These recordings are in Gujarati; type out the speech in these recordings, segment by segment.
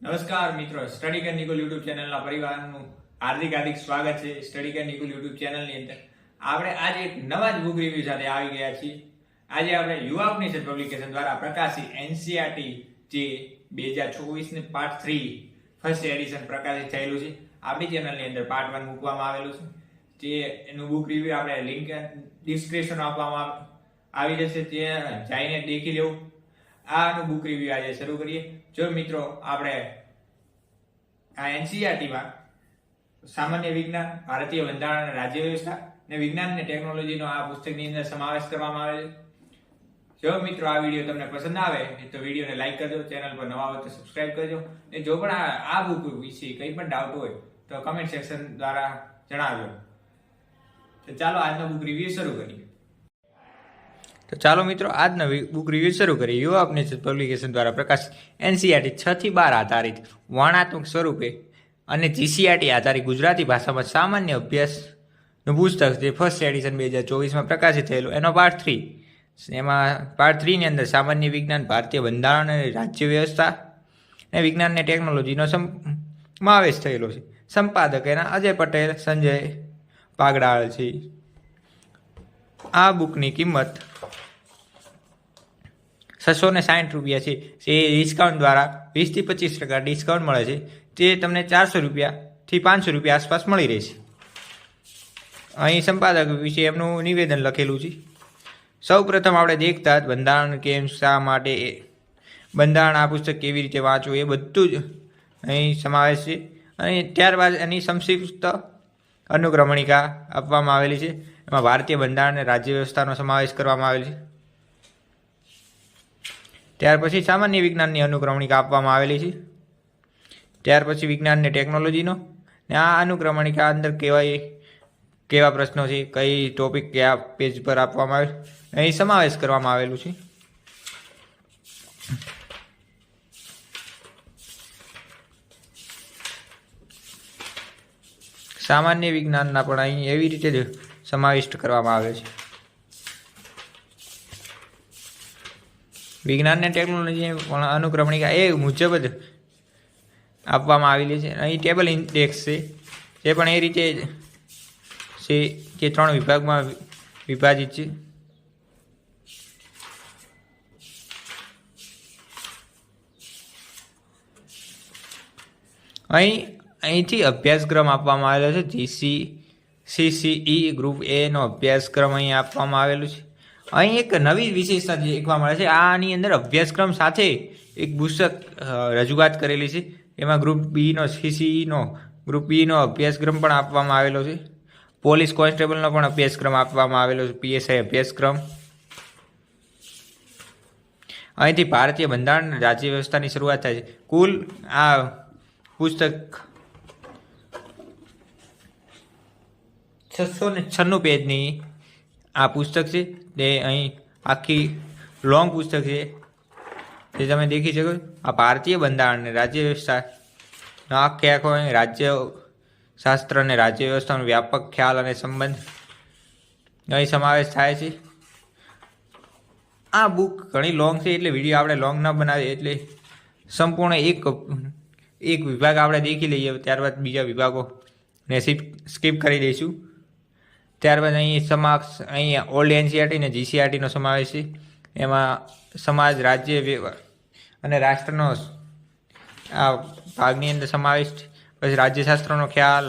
નમસ્કાર મિત્રો સ્ટડી કર નિકુલ યુટ્યુબ ચેનલના પરિવારનું હાર્દિક હાર્દિક સ્વાગત છે સ્ટડી કર નિકુલ યુટ્યુબ ચેનલની અંદર. આપણે આજે એક નવા જ બુક રિવ્યુ સાથે આવી ગયા છીએ. આજે આપણે યુવા ઉપનિષદ પબ્લિકેશન દ્વારા પ્રકાશિત એનસીઆરટી જે બે હજાર ચોવીસની પાર્ટ થ્રી ફર્સ્ટ એડિશન પ્રકાશિત થયેલું છે. આપણી ચેનલની અંદર પાર્ટ વન મૂકવામાં આવેલું છે. જે એનું બુક રિવ્યુ આપણે લિંક ડિસ્ક્રિપ્શન આપવામાં આવી જશે. તે જઈને દેખી લેવું. આનું બુક રિવ્યુ આજે શરૂ કરીએ. જો મિત્રો, આપણે આ એનસીઆરટીમાં સામાન્ય વિજ્ઞાન, ભારતીય બંધારણ અને રાજ્ય વ્યવસ્થા ને વિજ્ઞાન અને ટેકનોલોજીનો આ પુસ્તકની અંદર સમાવેશ કરવામાં આવે છે. જો મિત્રો આ વીડિયો તમને પસંદ આવે તો વિડીયોને લાઈક કરજો, ચેનલ પર નવા હોય તો કરજો. અને જો પણ આ બુક વિશે કંઈ પણ ડાઉટ હોય તો કમેન્ટ સેક્શન દ્વારા જણાવજો. તો ચાલો આજનો બુક રિવ્યુ શરૂ કરીએ. તો ચાલો મિત્રો આજનો બુક રિવ્યુ શરૂ કરીએ. યુવા ઉપનિષદ પબ્લિકેશન દ્વારા પ્રકાશિત એનસીઆરટી છ થી બાર આધારિત વર્ણાત્મક સ્વરૂપે અને જીસીઆરટી આધારિત ગુજરાતી ભાષામાં સામાન્ય અભ્યાસનું પુસ્તક જે ફર્સ્ટ એડિશન બે હજાર ચોવીસમાં પ્રકાશિત થયેલું. એનો પાર્ટ થ્રી એમાં પાર્ટ થ્રીની અંદર સામાન્ય વિજ્ઞાન, ભારતીય બંધારણ અને રાજ્ય વ્યવસ્થા અને વિજ્ઞાન અને ટેકનોલોજીનો સમાવેશ થયેલો છે. સંપાદક એના અજય પટેલ, સંજય પાગડાળ છે. આ બુકની કિંમત છસો ને સાઠ રૂપિયા છે. એ ડિસ્કાઉન્ટ દ્વારા વીસથી પચીસ ટકા ડિસ્કાઉન્ટ મળે છે. તે તમને ચારસો રૂપિયાથી પાંચસો રૂપિયા આસપાસ મળી રહેશે. અહીં સંપાદક વિશે એમનું નિવેદન લખેલું છે. સૌ પ્રથમ આપણે દેખતા જ બંધારણ કેમ શા માટે બંધારણ આ પુસ્તક કેવી રીતે વાંચવું એ બધું જ અહીં સમાવેશ છે. અને ત્યારબાદ એની સંક્ષિપ્ત અનુક્રમણિકા આપવામાં આવેલી છે. એમાં ભારતીય બંધારણ અને રાજ્ય વ્યવસ્થાનો સમાવેશ કરવામાં આવેલ છે. ત્યાર પછી સામાન્ય વિજ્ઞાનની અનુક્રમણિકા આપવામાં આવેલી છે. ત્યાર પછી વિજ્ઞાન ને ટેકનોલોજીનો. ને આ અનુક્રમણિકા અંદર કેવાય કેવા પ્રશ્નો છે, કઈ ટોપિક કયા પેજ પર આપવામાં આવે. અહીં સમાવેશ કરવામાં આવેલું છે. સામાન્ય વિજ્ઞાનના પણ અહીં એવી રીતે જ સમાવિષ્ટ કરવામાં આવે છે. વિજ્ઞાન અને ટેકનોલોજી અનુક્રમણિકા એ મુજબ જ આપવામાં આવેલી છે. અહીં ટેબલ ઇન્ડેક્સ છે. જે પણ એ રીતે છે જે ત્રણ વિભાગમાં વિભાજિત છે. અહીં, અહીંથી અભ્યાસક્રમ આપવામાં આવેલો છે. જીસી સીસીઈ ગ્રુપ એનો અભ્યાસક્રમ અહીં આપવામાં આવેલું છે. અહીં એક નવી વિશેષતા દેખવા મળે છે, આની અંદર અભ્યાસક્રમ સાથે એક પુસ્તક રજૂઆત કરેલી છે. એમાં ગ્રુપ બીનો સીસીઈનો ગ્રુપ બીનો અભ્યાસક્રમ પણ આપવામાં આવેલો છે. પોલીસ કોન્સ્ટેબલનો પણ અભ્યાસક્રમ આપવામાં આવેલો છે પીએસઆઈ અભ્યાસક્રમ. અહીંથી ભારતીય બંધારણ રાજ્ય વ્યવસ્થાની શરૂઆત થાય છે. કુલ આ પુસ્તક છસો ને છન્નું પેજની આ પુસ્તક છે તે અહીં આખી લોંગ પુસ્તક છે. તે તમે દેખી શકો આ ભારતીય બંધારણ અને રાજ્ય વ્યવસ્થા. આખે આખો રાજ્ય શાસ્ત્ર અને રાજ્ય વ્યવસ્થાનો વ્યાપક ખ્યાલ અને સંબંધ અહીં સમાવેશ થાય છે. આ બુક ઘણી લોંગ છે એટલે વીડિયો આપણે લોંગ ન બનાવીએ એટલે સંપૂર્ણ એક એક વિભાગ આપણે દેખી લઈએ ત્યારબાદ બીજા વિભાગોને સ્કીપ કરી દઈશું. ત્યારબાદ અહીં સમાક્ષ અહીં ઓલ્ડ એનસીઆરટી ને જીસીઆરટીનો સમાવેશ છે. એમાં સમાજ, રાજ્ય વ્યવહાર અને રાષ્ટ્રનો આ ભાગની અંદર સમાવેશ છે. પછી રાજ્યશાસ્ત્રનો ખ્યાલ,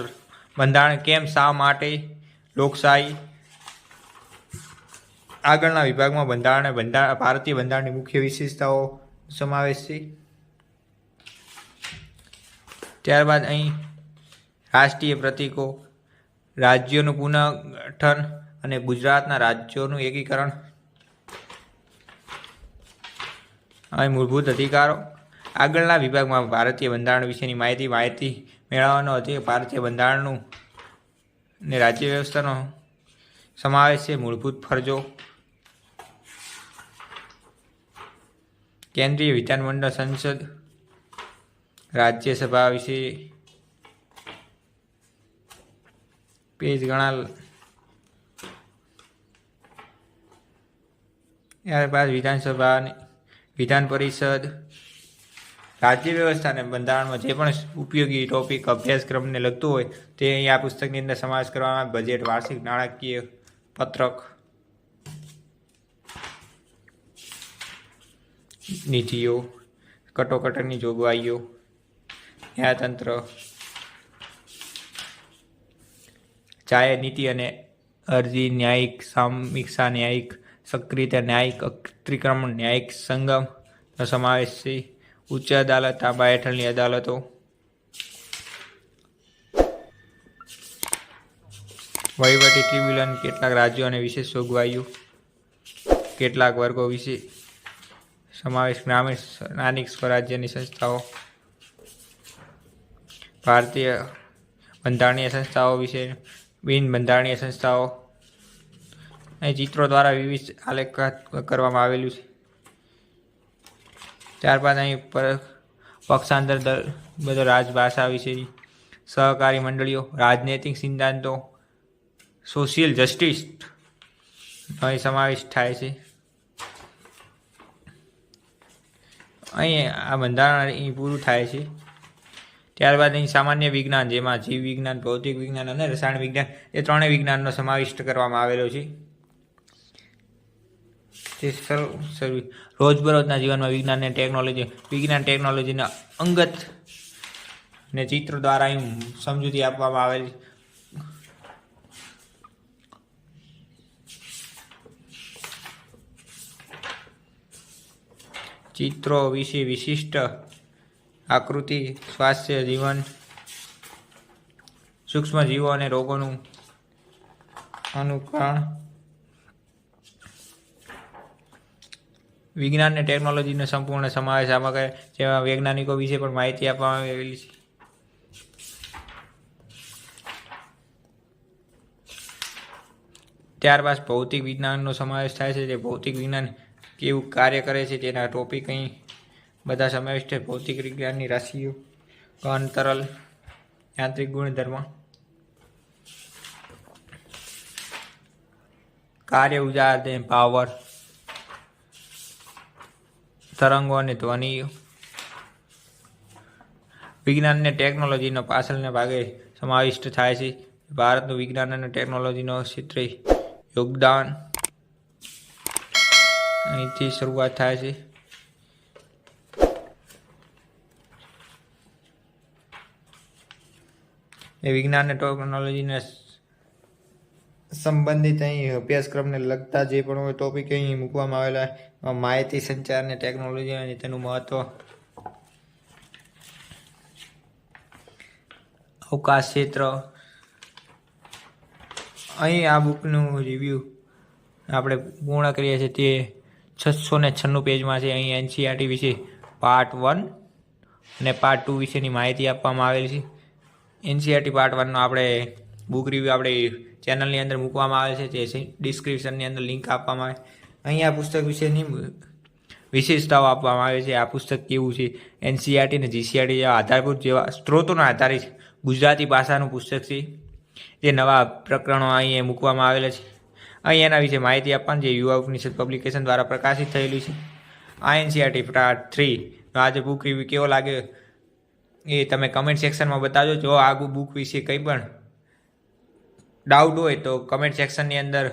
બંધારણ કેમ, શા માટે, લોકશાહી, આગળના વિભાગમાં બંધારણ અને બંધારણ ભારતીય બંધારણની મુખ્ય વિશેષતાઓ સમાવેશ છે. ત્યારબાદ અહીં રાષ્ટ્રીય પ્રતીકો રાજ્યોનું પુનઃગઠન અને ગુજરાતના રાજ્યોનું એકીકરણ. અહીં મૂળભૂત અધિકારો. આગળના વિભાગમાં ભારતીય બંધારણ વિશેની માહિતી માહિતી મેળવવાનો અધિકાર ભારતીય બંધારણનું ને રાજ્ય વ્યવસ્થાનો સમાવેશ છે. મૂળભૂત ફરજો. કેન્દ્રીય વિધાનમંડળ સંસદ. રાજ્યસભા વિશે પેજ ઘણા ત્યારબાદ વિધાનસભા વિધાન પરિષદ. રાજ્ય વ્યવસ્થાને બંધારણમાં જે પણ ઉપયોગી ટોપિક અભ્યાસક્રમને લગતું હોય, તે અહીં આ પુસ્તકની અંદર સમાવેશ કરવામાં બજેટ વાર્ષિક, નાણાકીય પત્રક. નીતિઓ, કટોકટની જોગવાઈઓ, ન્યાયતંત્ર. ચાય નીતિ અને અરજી, ન્યાયિક સામીક્ષા, ન્યાયિક સક્રિયતા, ન્યાયિક અતિક્રમણ, ન્યાયિક સંગમનો સમાવેશ છે. ઉચ્ચ અદાલત તાબા હેઠળની અદાલતો. વહીવટી ટ્રિબ્યુનલ કેટલાક રાજ્યો અને વિશેષ જોગવાઈઓ. કેટલાક વર્ગો વિશે સમાવેશ ગ્રામીણ સ્થાનિક સ્વરાજ્યની સંસ્થાઓ. ભારતીય બંધારણીય સંસ્થાઓ વિશે બંધારણીય સંસ્થાઓ અહીં ચિત્રો દ્વારા વિવિધ આલેખ કરવામાં આવેલું છે. ત્યારબાદ અહીં પક્ષાંતર દર, બધો રાજભાષા વિશે સહકારી મંડળીઓ, રાજનૈતિક સિદ્ધાંતો, સોશિયલ જસ્ટિસ અહીં સમાવેશ થાય છે. અહીં આ બંધારણ અહીં પૂરું થાય છે. ત્યારબાદ અહીં સામાન્ય વિજ્ઞાન, જેમાં જીવ વિજ્ઞાન, ભૌતિક વિજ્ઞાન અને રસાયણ વિજ્ઞાન, એ ત્રણેય વિજ્ઞાનનો સમાવિષ્ટ કરવામાં આવેલો છે. સર્વ રોજબરોજના જીવનમાં વિજ્ઞાન અને ટેકનોલોજી, વિજ્ઞાન ટેકનોલોજીના અંગત ને ચિત્ર દ્વારા અહીં સમજૂતી આપવામાં આવેલી ચિત્રો વિશે વિશિષ્ટ આકૃતિ, સ્વાસ્થ્ય, જીવન, સૂક્ષ્મ જીવો અને રોગોનું અનુકરણ. વિજ્ઞાન અને ટેકનોલોજીનો સંપૂર્ણ સમાવેશ આમાં કરે જેમાં વૈજ્ઞાનિકો વિશે પણ માહિતી આપવામાં આવેલી છે. ત્યારબાદ ભૌતિક વિજ્ઞાનનો સમાવેશ થાય છે, જે ભૌતિક વિજ્ઞાન કેવું કાર્ય કરે છે, તેના ટોપિક અહીં બધા સમાવિષ્ટ ભૌતિક વિજ્ઞાનની રાશિઓ ઘન તરલ યાંત્રિક ગુણધર્મ, કાર્ય ઉજાર દે પાવર તરંગો અને ધ્વનિઓ. વિજ્ઞાન અને ટેકનોલોજીનો પાછળના ભાગે સમાવિષ્ટ થાય છે. ભારતનું વિજ્ઞાન અને ટેકનોલોજીનો ક્ષેત્રે યોગદાન અહીંથી શરૂઆત થાય છે. એ વિજ્ઞાન અને ટેકનોલોજીને સંબંધિત અહીં અભ્યાસક્રમને લગતા જે પણ હોય ટોપિક અહીં મૂકવામાં આવેલા માહિતી સંચાર અને ટેકનોલોજી અને તેનું મહત્વ. અવકાશ ક્ષેત્ર. અહીં આ બુકનું રિવ્યૂ આપણે પૂર્ણ કરીએ છીએ તે છસો ને છન્નું પેજમાં છે. અહીં એનસીઆરટી વિશે પાર્ટ વન અને પાર્ટ ટુ વિશેની માહિતી આપવામાં આવેલી છે. એનસીઆરટી પાર્ટ વનનો આપણે બુક રિવ્યૂ આપણે ચેનલની અંદર મૂકવામાં આવે છે, જે ડિસ્ક્રિપ્શનની અંદર લિંક આપવામાં આવે. અહીં આ પુસ્તક વિશેની વિશેષતાઓ આપવામાં આવે છે. આ પુસ્તક કેવું છે? એનસીઆરટી અને જીસીઆરટી જેવા આધારભૂત જેવા સ્ત્રોતોના આધારિત ગુજરાતી ભાષાનું પુસ્તક છે. જે નવા પ્રકરણો અહીં મૂકવામાં આવેલા છે. અહીં એના વિશે માહિતી આપવાની જે યુવા ઉપનિષદ પબ્લિકેશન દ્વારા પ્રકાશિત થયેલી છે. આ એનસીઆરટી પાર્ટ થ્રી આજે બુક રિવ્યુ કેવો લાગે એ તમે કમેન્ટ સેક્શનમાં બતાવજો જો આ બુક વિશે કંઈ પણ ડાઉટ હોય તો કમેન્ટ સેક્શનની અંદર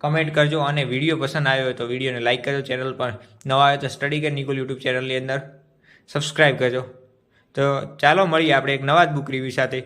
કમેન્ટ કરજો અને વીડિયો પસંદ આવ્યો હોય તો વિડીયોને લાઇક કરજો ચેનલ પર. નવા આવ્યો તો સ્ટડી કે નિકુલ યુટ્યુબ ચેનલની અંદર. સબસ્ક્રાઈબ કરજો. તો ચાલો મળીએ આપણે એક નવા જ બુક રિવ્યૂ સાથે.